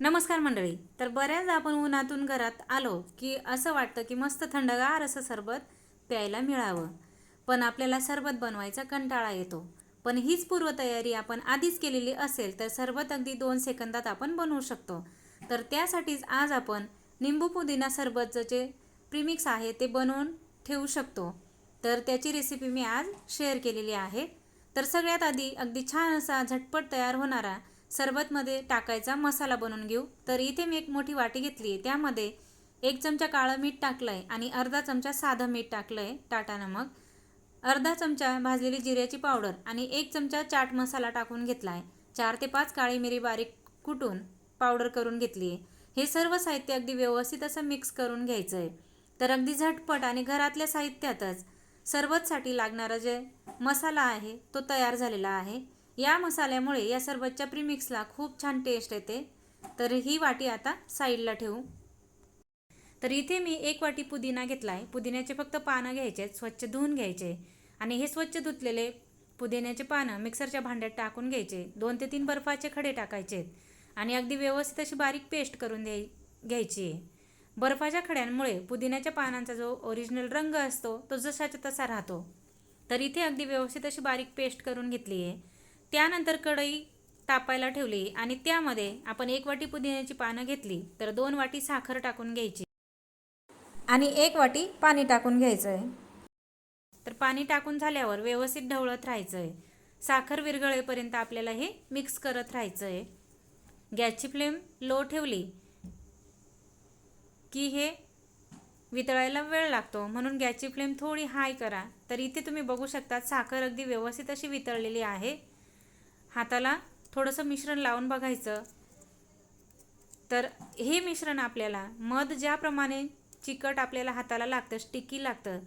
नमस्कार मंडळी. तर बऱ्याच आपण उन्हातून घरात आलो की असं वाटतं की मस्त थंडगार असं सरबत प्यायला मिळावं. पण आपल्याला सरबत बनवायचा कंटाळा येतो. पण हीच पूर्वतयारी आपण आधीच केलेली असेल तर सरबत अगदी दोन सेकंदात आपण बनवू शकतो. तर त्यासाठीच आज आपण निंबू पुदिना सरबतचं जे प्रीमिक्स आहे ते बनवून ठेवू शकतो. तर त्याची रेसिपी मी आज शेअर केलेली आहे. तर सगळ्यात आधी अगदी छान असा झटपट तयार होणारा सरबतमध्ये टाकायचा मसाला बनवून घेऊ. तर इथे मी एक मोठी वाटी घेतली आहे त्यामध्ये एक चमचा काळं मीठ टाकलं आहे आणि अर्धा चमचा साधं मीठ टाकलं आहे टाटा नमक अर्धा चमचा भाजलेली जिऱ्याची पावडर आणि एक चमचा चाट मसाला टाकून घेतला आहे चार ते पाच काळी मिरी बारीक कुटून पावडर करून घेतली आहे हे सर्व साहित्य अगदी व्यवस्थित असं मिक्स करून घ्यायचं आहे तर अगदी झटपट आणि घरातल्या साहित्यातच सरबतसाठी लागणारा जे मसाला आहे तो तयार झालेला आहे. या मसाल्यामुळे या सरबतच्या प्रीमिक्सला खूप छान टेस्ट येते. तर ही वाटी आता साईडला ठेवू. तर इथे मी एक वाटी पुदिना घेतला आहे पुदिन्याचे फक्त पानं घ्यायचे आहेत. स्वच्छ धुवून घ्यायचे. आणि हे स्वच्छ धुतलेले पुदिन्याचे पानं मिक्सरच्या भांड्यात टाकून घ्यायचे. दोन ते तीन बर्फाचे खडे टाकायचे आहेत. आणि अगदी व्यवस्थित अशी बारीक पेस्ट करून द्याय घ्यायची आहे. बर्फाच्या खड्यांमुळे पुदिन्याच्या पानांचा जो ओरिजिनल रंग असतो तो जसाच्या तसा राहतो. तर इथे अगदी व्यवस्थित अशी बारीक पेस्ट करून घेतली आहे. त्यानंतर कढई तापायला ठेवली आणि त्यामध्ये आपण एक वाटी पुदिन्याची पानं घेतली तर दोन वाटी साखर टाकून घ्यायची. आणि एक वाटी पाणी टाकून घ्यायचं आहे तर पाणी टाकून झाल्यावर व्यवस्थित ढवळत राहायचं आहे साखर विरघळेपर्यंत आपल्याला हे मिक्स करत राहायचं आहे गॅसची फ्लेम लो ठेवली की हे वितळायला वेळ लागतो. म्हणून गॅसची फ्लेम थोडी हाय करा. तर इथे तुम्ही बघू शकता साखर अगदी व्यवस्थित अशी वितळलेली आहे. हाताला थोडंसं मिश्रण लावून बघायचं. तर हे मिश्रण आपल्याला मध ज्याप्रमाणे चिकट आपल्याला हाताला लागतं स्टिकी लागतं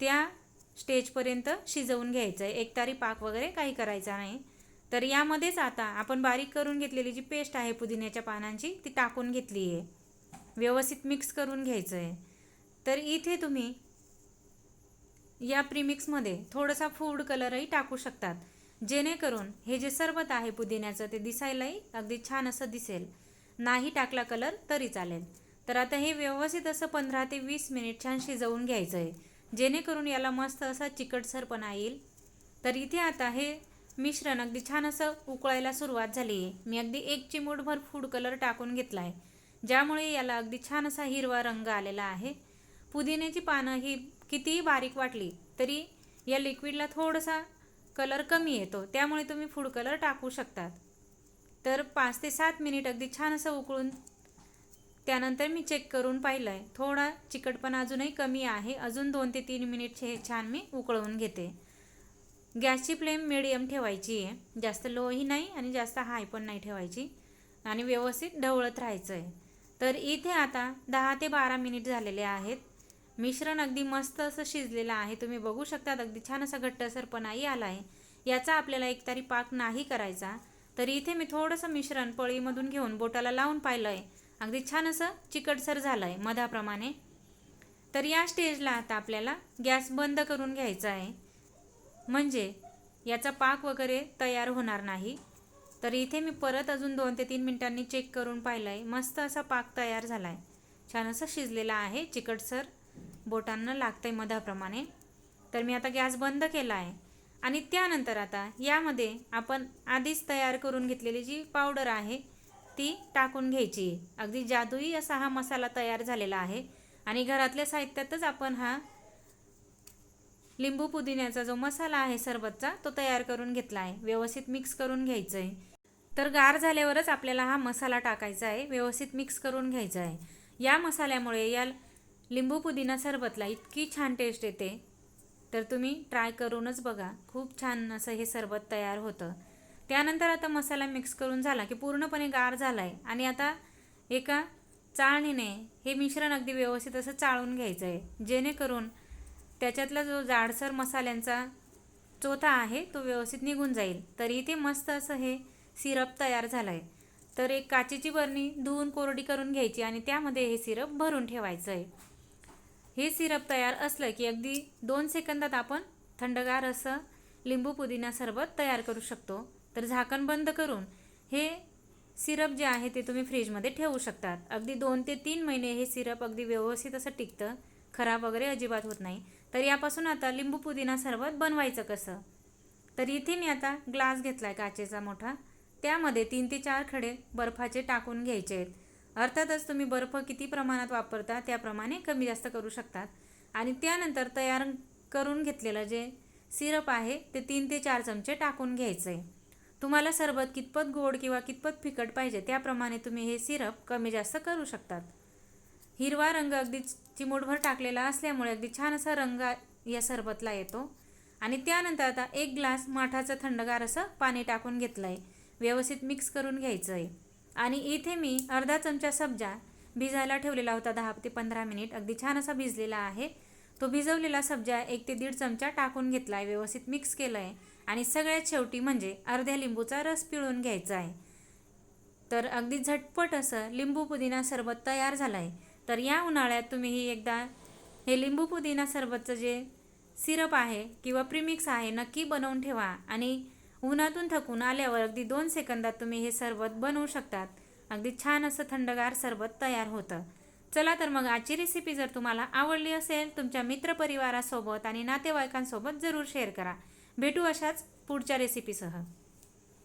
त्या स्टेजपर्यंत शिजवून घ्यायचं. आहे एकतारी पाक वगैरे काही करायचा नाही. तर यामध्येच आता आपण बारीक करून घेतलेली जी पेस्ट आहे पुदिन्याच्या पानांची ती टाकून घेतली आहे. व्यवस्थित मिक्स करून घ्यायचं आहे. तर इथे तुम्ही या प्रीमिक्समध्ये थोडासा फूड कलरही टाकू शकतात. जेणेकरून हे जे सरबत आहे पुदिन्याचं ते दिसायलाही अगदी छान असं दिसेल. नाही टाकला कलर तरी चालेल. तर आता हे व्यवस्थित असं पंधरा ते वीस मिनिट छान शिजवून घ्यायचं आहे जेणेकरून याला मस्त असा चिकटसरपणा येईल. तर इथे आता हे मिश्रण अगदी छान असं उकळायला सुरुवात झाली आहे मी अगदी एक चिमूटभर फूड कलर टाकून घेतला आहे ज्यामुळे याला अगदी छान असा हिरवा रंग आलेला आहे. पुदिन्याची पानं ही कितीही बारीक वाटली तरी या लिक्विडला थोडासा कलर कमी येतो त्यामुळे तुम्ही फूड कलर टाकू शकतात. तर पाच ते सात मिनिट अगदी छान असं उकळून त्यानंतर मी चेक करून पाहिलं आहे थोडा चिकटपणा अजूनही कमी आहे. अजून दोन ते तीन मिनिट हे छान मी उकळवून घेते. गॅसची फ्लेम मिडियम ठेवायची आहे. जास्त लोही नाही आणि जास्त हाय पण नाही ठेवायची. आणि व्यवस्थित ढवळत राहायचं आहे तर इथे आता दहा ते बारा मिनिट झालेले आहेत. मिश्रण अगदी मस्त असं शिजलेलं आहे. तुम्ही बघू शकतात अगदी छान असा घट्टसरपणाही आला आहे. याचा आपल्याला एकतरी पाक नाही करायचा. तर इथे मी थोडंसं मिश्रण पळीमधून घेऊन बोटाला लावून पाहिलं आहे अगदी छान असं चिकटसर झालं आहे मधाप्रमाणे. तर या स्टेजला आता आपल्याला गॅस बंद करून घ्यायचा आहे. म्हणजे याचा पाक वगैरे तयार होणार नाही. तर इथे मी परत अजून दोन ते तीन मिनिटांनी चेक करून पाहिलं आहे मस्त असा पाक तयार झाला आहे छान असं शिजलेला आहे चिकटसर. बोटांना लागतं आहे मधाप्रमाणे. तर मी आता गॅस बंद केला आहे. आणि त्यानंतर आता यामध्ये आपण आधीच तयार करून घेतलेली जी पावडर आहे ती टाकून घ्यायची. अगदी जादुई असा हा मसाला तयार झालेला आहे. आणि घरातल्या साहित्यातच आपण हा लिंबू पुदिन्याचा जो मसाला आहे सरबतचा तो तयार करून घेतला आहे. व्यवस्थित मिक्स करून घ्यायचं आहे तर गार झाल्यावरच आपल्याला हा मसाला टाकायचा आहे. व्यवस्थित मिक्स करून घ्यायचा आहे. या मसाल्यामुळे या लिंबू पुदिना सरबतला इतकी छान टेस्ट येते. तर तुम्ही ट्राय करूनच बघा. खूप छान असं हे सरबत तयार होतं. त्यानंतर आता मसाला मिक्स करून झाला की पूर्णपणे गार झाला आहे आणि आता एका चाळणीने हे मिश्रण अगदी व्यवस्थित असं चाळून घ्यायचं आहे जेणेकरून त्याच्यातला जो जाडसर मसाल्यांचा चोथा आहे तो व्यवस्थित निघून जाईल. तर इथे मस्त असं हे सिरप तयार झालं आहे तर एक काचेची बरणी धुवून कोरडी करून घ्यायची आणि त्यामध्ये हे सिरप भरून ठेवायचं आहे हे सिरप तयार असलं की अगदी दोन सेकंदात आपण थंडगार असं लिंबू पुदिना सरबत तयार करू शकतो. तर झाकण बंद करून हे सिरप जे आहे ते तुम्ही फ्रीजमध्ये ठेवू शकतात. अगदी दोन ते तीन महिने हे सिरप अगदी व्यवस्थित असं टिकतं. खराब वगैरे अजिबात होत नाही. तर यापासून आता लिंबू पुदिना सरबत बनवायचं कसं? तर इथे मी आता ग्लास घेतला आहे काचेचा मोठा. त्यामध्ये तीन ते चार खडे बर्फाचे टाकून घ्यायचे आहेत. अर्थातच तुम्ही बर्फ किती प्रमाणात वापरता त्याप्रमाणे कमी जास्त करू शकतात. आणि त्यानंतर तयार करून घेतलेलं जे सिरप आहे ते तीन ते चार चमचे टाकून घ्यायचं. आहे तुम्हाला सरबत कितपत गोड किंवा कितपत फिकट पाहिजे त्याप्रमाणे तुम्ही हे सिरप कमी जास्त करू शकतात. हिरवा रंग अगदी चिमूटभर टाकलेला असल्यामुळे अगदी छान असा रंग या सरबतला येतो. आणि त्यानंतर आता एक ग्लास माठाचं थंडगार असं पाणी टाकून घेतलं आहे व्यवस्थित मिक्स करून घ्यायचं आहे आणि इथे मी अर्धा चमचा सब्जा भिजायला ठेवलेला होता दहा ते पंधरा मिनिट. अगदी छान असा भिजलेला आहे. तो भिजवलेला सब्जा एक ते दीड चमचा टाकून घेतला आहे व्यवस्थित मिक्स केलं आहे आणि सगळ्यात शेवटी म्हणजे अर्ध्या लिंबूचा रस पिळून घ्यायचा आहे. तर अगदी झटपट असं लिंबू पुदिना सरबत तयार झालं आहे तर या उन्हाळ्यात तुम्हीही एकदा हे लिंबू पुदिना सरबतचं जे सिरप आहे किंवा प्रीमिक्स आहे नक्की बनवून ठेवा आणि उन्हातून थकून आल्यावर अगदी दोन सेकंदात तुम्ही हे सरबत बनवू शकतात. अगदी छान असं थंडगार सरबत तयार होतं. चला तर मग आजची रेसिपी जर तुम्हाला आवडली असेल तुमच्या मित्रपरिवारासोबत आणि नातेवाईकांसोबत जरूर शेअर करा. भेटू अशाच पुढच्या रेसिपीसह